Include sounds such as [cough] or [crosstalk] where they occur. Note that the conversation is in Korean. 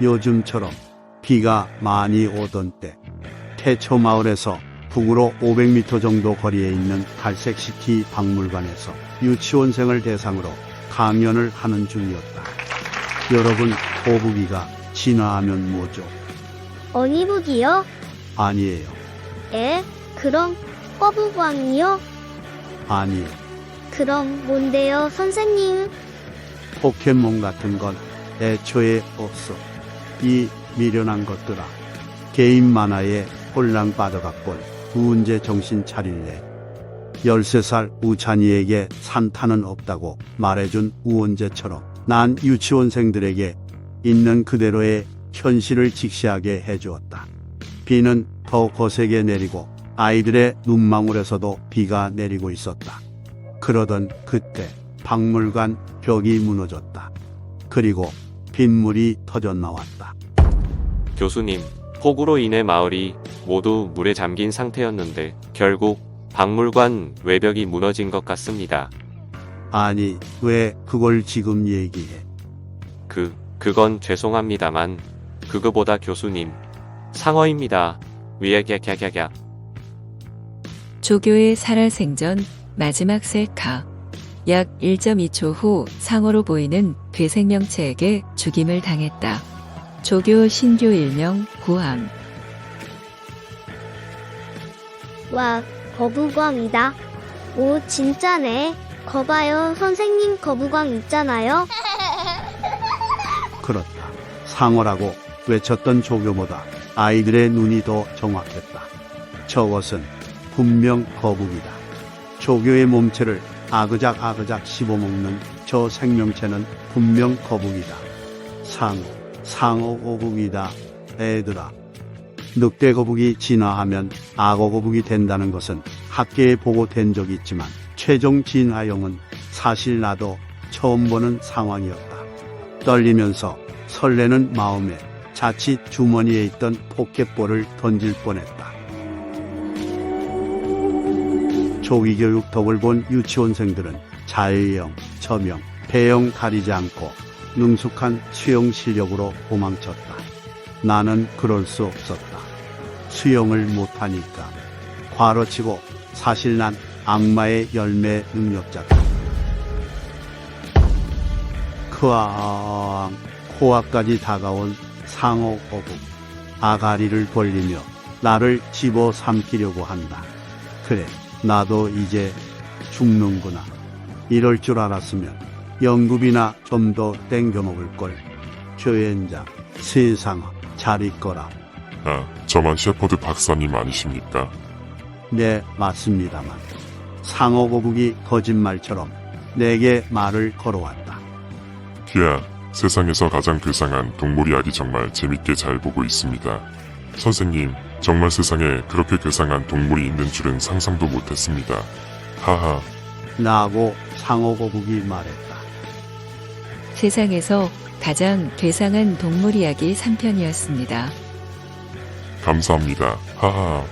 요즘처럼 비가 많이 오던 때 태초 마을에서 북으로 500m 정도 거리에 있는 갈색시티 박물관에서 유치원생을 대상으로 강연을 하는 중이었다. 여러분, 거북이가 진화하면 뭐죠? 어니북이요? 아니에요. 에? 그럼 꺼부광이요? 아니에요. 그럼 뭔데요, 선생님? 포켓몬 같은 건 애초에 없어. 이 미련한 것들아. 개인 만화에 홀랑 빠져갔곤 언제 정신 차릴래. 13살 우찬이에게 산타는 없다고 말해준 우원재처럼 난 유치원생들에게 있는 그대로의 현실을 직시하게 해주었다. 비는 더 거세게 내리고 아이들의 눈망울에서도 비가 내리고 있었다. 그러던 그때 박물관 벽이 무너졌다. 그리고 빗물이 터져 나왔다. 교수님, 폭우로 인해 마을이 모두 물에 잠긴 상태였는데 결국 박물관 외벽이 무너진 것 같습니다. 아니, 왜 그걸 지금 얘기해? 그, 그건 죄송합니다만 그거보다 교수님 상어입니다. 위에 갸갸갸갸. 조교의 살아생전 마지막 셀카. 약 1.2초 후 상어로 보이는 괴 생명체에게 죽임을 당했다. 조교 신교 일명 구함. 와, 거부광이다. 오, 진짜네. 거봐요, 선생님 거부광 있잖아요. [laughs] 그렇다. 상어라고 외쳤던 조교보다 아이들의 눈이 더 정확했다. 저것은 분명 거북이다. 조교의 몸체를 아그작 아그작 씹어먹는 저 생명체는 분명 거북이다. 상어, 상어 거북이다. 애들아. 늑대 거북이 진화하면 악어 거북이 된다는 것은 학계에 보고된 적이 있지만 최종 진화형은 사실 나도 처음 보는 상황이었다. 떨리면서 설레는 마음에 자칫 주머니에 있던 포켓볼을 던질 뻔했다. 조기 교육 덕을 본 유치원생들은 자유형, 저명, 배영 가리지 않고 능숙한 수영 실력으로 도망쳤다. 나는 그럴 수 없었다. 수영을 못하니까. 과로치고 사실 난 악마의 열매 능력자다. 크앙 코앞까지 다가온 상어 거북 아가리를 벌리며 나를 집어 삼키려고 한다. 그래 나도 이제 죽는구나. 이럴 줄 알았으면 연급이나 좀 더 땡겨 먹을 걸. 조연장 세상아 잘 있거라. 아, 저만 셰퍼드 박사님 아니십니까? 네 맞습니다만 상어 거북이 거짓말처럼 내게 말을 걸어왔다. 휘야, 세상에서 가장 괴상한 동물 이야기 정말 재밌게 잘 보고 있습니다. 선생님, 정말 세상에 그렇게 괴상한 동물이 있는 줄은 상상도 못했습니다. 하하, 나하고 상어 거북이 말했다. 세상에서 가장 괴상한 동물 이야기 3편이었습니다. 감사합니다. 하하.